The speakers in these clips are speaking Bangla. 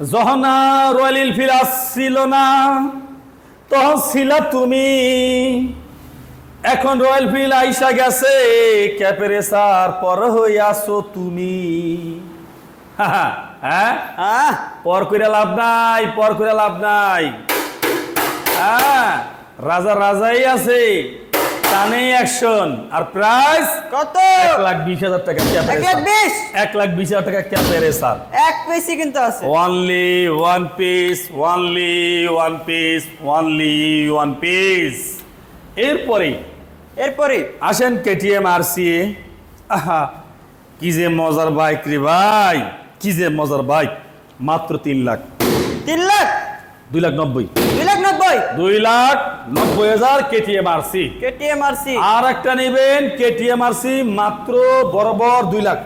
যখন রয়্যাল এনফিল্ড আসছিল না। তখন ছিল তুমি। এখন রয়্যাল ফিল্ড আইসা গেছে ক্যাপের সার পর হইয়াছো তুমি। হ্যাঁ? পর করে লাভ নাই পর করে লাভ নাই। হ্যাঁ? রাজা রাজাই আছে। টানে অ্যাকশন আর প্রাইস কত? এক লাখ বিশ হাজার টাকা এক লাখ বিশ? এক লাখ বিশ হাজার টাকা ক্যাপের স্যার? এক পেসি কিন্তু আছে। Only one piece only one piece only one piece. এরপরে এরপরে। আসেন কেটিএম আর সি আহা কি যে মজার বাইক রে ভাই কি যে মজার বাইক মাত্র তিন লাখ। তিন লাখ? দুই লাখ নব্বই। লাখ দুই লাখ নব্বই হাজার কেটিএম আরসি কেটিএম আরসি আর একটা নেবেন কেটিএম আরসি মাত্র বরাবর দুই লাখ।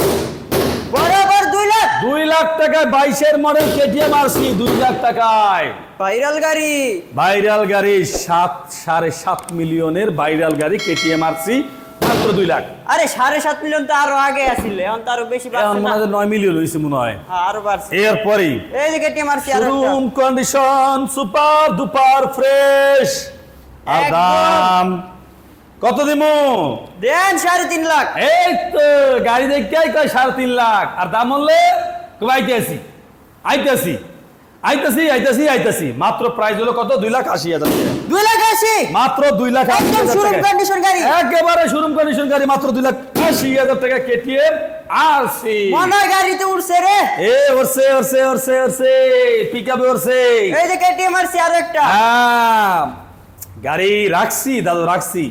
বরাবর দুই লাখ? দুই লাখ টাকায় বাইশের মডেল কেটিএম আর সি দুই লাখ টাকায়। ভাইরাল গাড়ি। ভাইরাল গাড়ি সাত সাড়ে সাত মিলিয়নের ভাইরাল গাড়ি কেটিএম আর সি। মাত্র দুই লাখ। আরে সাড়ে সাত মিলিয়ন তো আরও আগে আসিল এখন তো আরও বেশি এখন মনে হয় নয় মিলিয়ন হয়েছে মনে হয়। হ্যাঁ, আরও বাড়ছে। এরপরেই এই যে সি আর room condition super duper fresh আর দাম কত দিমু? দেন সাড়ে তিন লাখ। এই তো গাড়ি দেখতে কয় সাড়ে তিন লাখ। আর দাম বললে কবে আইতে আসি আইতে আসি। আইতাছি আইতাছি আইতাছি। মাত্র প্রাইস হলো কত? দুই লাখ আশি হাজার দুই লাখ আশি? মাত্র দুই লাখ একদম শোরুম কন্ডিশন গাড়ি। একেবারে শোরুম কন্ডিশন গাড়ি মাত্র দুই লাখ আশি হাজার টাকা কেটিএম আর সি মনে গাড়িতে উঠছে রে। এ ওরসে ওরসে ওরসে ওরসে পিক আপে ওরসে এই যে কেটিএম আর সি আরও একটা। হ্যাঁ, গাড়ি রাখছি দাদু রাখছি।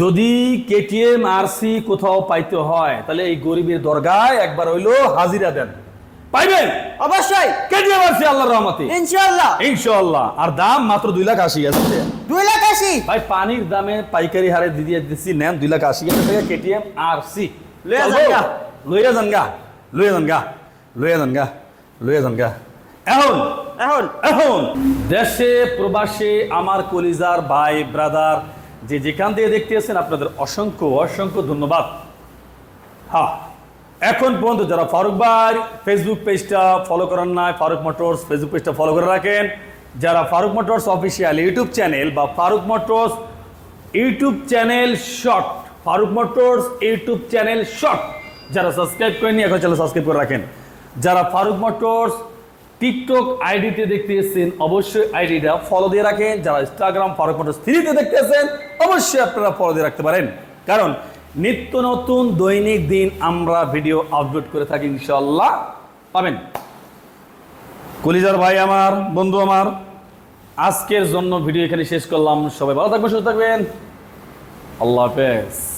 যদি কেটিএম আর সি কোথাও পাইতে হয় তাহলে এই গরিবের দরগায় একবার হইল হাজিরা দেন। পাইবেন? অবশ্যই। আর সি আল্লাহর রহমতে? ইনশাআল্লাহ। ইনশাআল্লাহ। আর দাম মাত্র দুই লাখ আশি টাকা দুই লাখ আশি? ভাই পানির দামে পাইকারি হারে দিয়ে দিচ্ছি নেন দুই লাখ আশি। হাজার টাকা কেটিএম আর সি লইয়া যান। লইয়া যান গা। লইয়া যান গা। লইয়া যান গা। লইয়া যান গা। এখন। এখন। এখন। দেশে প্রবাসে আমার কলিজার ভাই ব্রাদার যে যেখান থেকে দেখতেছেন আপনাদের অসংখ্য অসংখ্য ধন্যবাদ। হ্যাঁ। এখন পর্যন্ত যারা ফারুক ভাই ফেসবুক পেজটা ফলো করেন না ফারুক মোটরস ফেসবুক পেজটা ফলো করে রাখেন। যারা Faruk motors official YouTube channel বা Faruk motors YouTube channel short Faruk motors YouTube channel short যারা সাবস্ক্রাইব করেনি এখন চ্যানেল সাবস্ক্রাইব করে রাখেন। যারা ফারুক মোটরস টিকটক আইডিতে দেখতে এসেছেন, অবশ্যই আইডিটা ফলো দিয়ে রাখেন। যারা ইনস্টাগ্রাম ফারুক মোটরস থ্রিতে দেখতে এসেছেন, অবশ্যই আপনারা ফলো দিয়ে রাখতে পারেন। কারণ নিত্য নতুন দৈনিক দিন আমরা ভিডিও আপলোড করে থাকি ইনশাল্লাহ পাবেন। কলিজার ভাই আমার, বন্ধু আমার, আজকের জন্য ভিডিও এখানে শেষ করলাম। সবাই ভালো থাকবেন, সুস্থ থাকবেন। আল্লাহ হাফেজ।